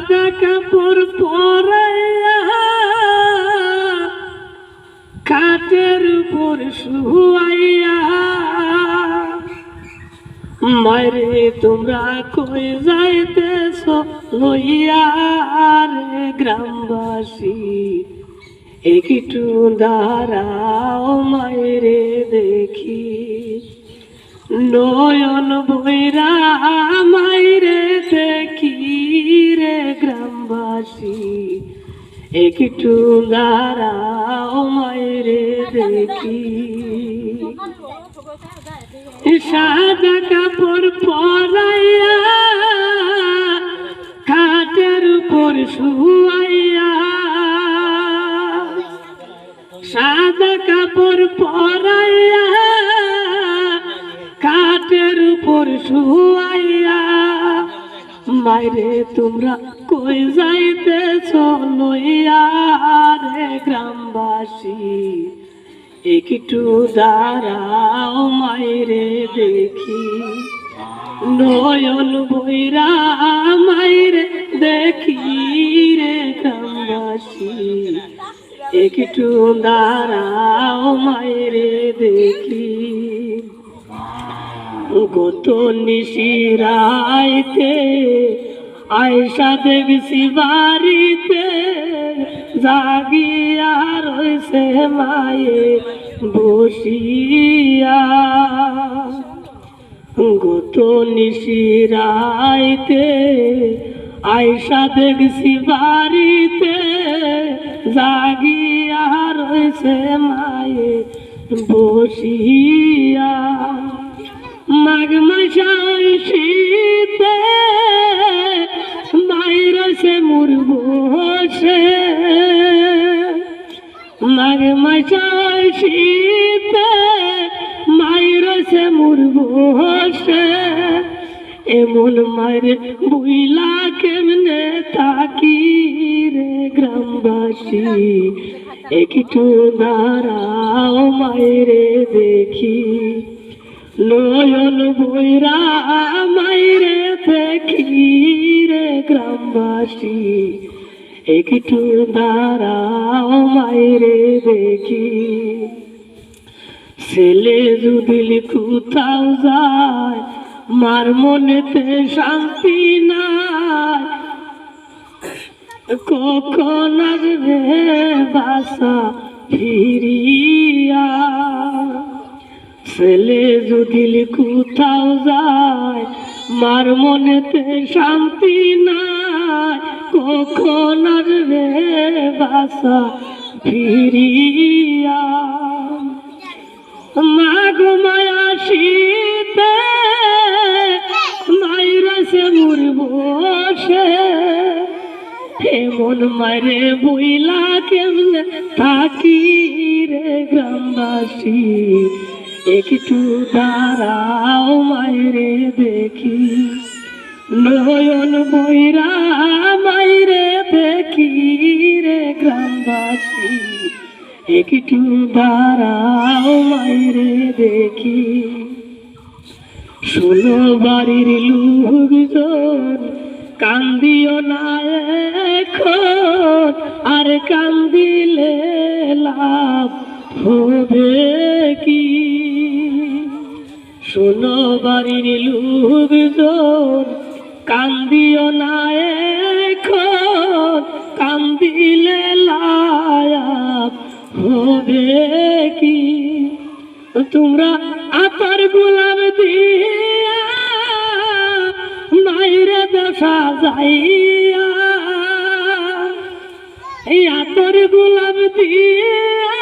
সাদা কাপড় পরাইয়া কাঠের উপর শুয়াইয়া মারে তোমরা কই যাইতেছ লইয়া রে গ্রামবাসী? একটু দাঁড়াও মায়েরে দেখি। নয়ন বৈরা মাইরে দেখি রে গ্রামবাসী? একটু দাঁড়াও মায়েরে দেখি সাদা কাপড় পরাইয়া খাটের উপর শুয়াইয়া, সাদা কাপড় পরাইয়া শুয়াইয়া মাইরে তোমরা কই যাইতেছ লইয়া রে গ্রামবাসী? একটু দাঁড়াও মাইরে দেখি। নয়ন বৈরা মাইরে দেখি রে গ্রামবাসী। একটু দাঁড়াও মায়েরে দেখি। গত নিশিরাইতে আয়সা দেখছি বাড়িতে জাগিয়া রয়েছে মায়ে বসিয়া। গত নিশিরাইতে আয়সা দেখছি বাড়িতে জাগিয়া রয়েছে মায়ে বসিয়া। মাসাই শীতে মায়ের সে মুর বসে মাঘ মাসাই শীতে মায়ের সে মুর বসে এমন মায়ের বুইলা কেমনে থাকি রে গ্রামবাসী? একটু দাঁড়াও মায়েরে দেখি। নয়ন বইরা মায়েরে দেখি রে গ্রামবাসী। একটু দাঁড়াও মায়েরে দেখি। ছেলে যদি কোথাও যায়, মার মনেতে শান্তি নাই। কখন আসবে বাসা ফিরিয়া ছেলে যদি কোথাও যায়, মার মনেতে শান্তি নাই। কখন রে বাসা ফিরিয়া? মাঘ মায়া শীতে মাইরা সে মুর বসে। এমন মারে বইলা কেমনে থাকি রে গ্রামবাসী? একটু দাঁড়াও মায়েরে দেখি। নয়ন বইরা মাইরে দেখি রে গ্রামবাসী। একটু দাঁড়াও মায়েরে দেখি। ষোলো বাড়ির লোকজন কান্দিও না এখন, আর কান্দিলে লাভ হবে ষোলো বাড়ির লোকজন কান্দিও না এখন কান্দিলে লাভ হবে কি? তোমরা আতর গোলাপ দিয়া মাইরে দশা যাইয়া এই আতর গোলাপ দিয়া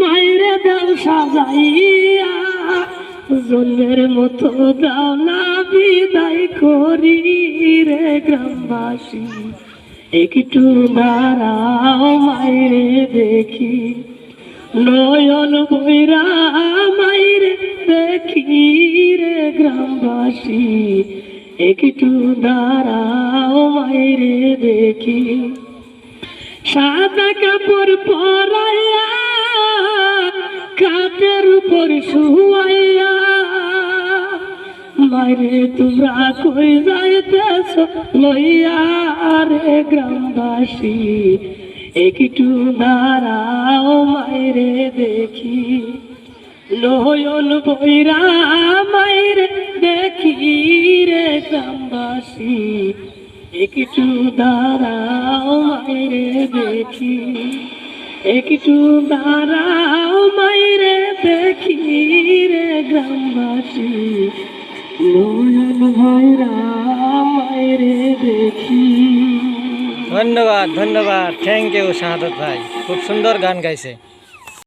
মাইরে দশা যাইয়া জন্মের মতো দাও না বিদায় করি রে গ্রামবাসী। একটু দাঁড়াও মাইরে দেখি। নয়ন বৈরা মাইরে দেখি রে গ্রামবাসী। একটু দাঁড়াও মাইরে দেখি। সাদা কাপড় পরাইয়া কাঠের উপর শুয়াইয়া মাইরে তোমরা কই যাইতেছ? লইয়া রে গ্রামবাসী, একটু দাঁড়াও মাইরে দেখি। নয়ন বৈরা মাইরে দেখি রে গ্রামবাসী, একটু দাঁড়াও মাইরে দেখি। একটু দাঁড়াও মাইরে দেখি রে গ্রামবাসী। নয়ন দেখি। ধন্যবাদ ধন্যবাদ। থ্যাংক ইউ শাহাদত ভাই। খুব সুন্দর গান গাইছে।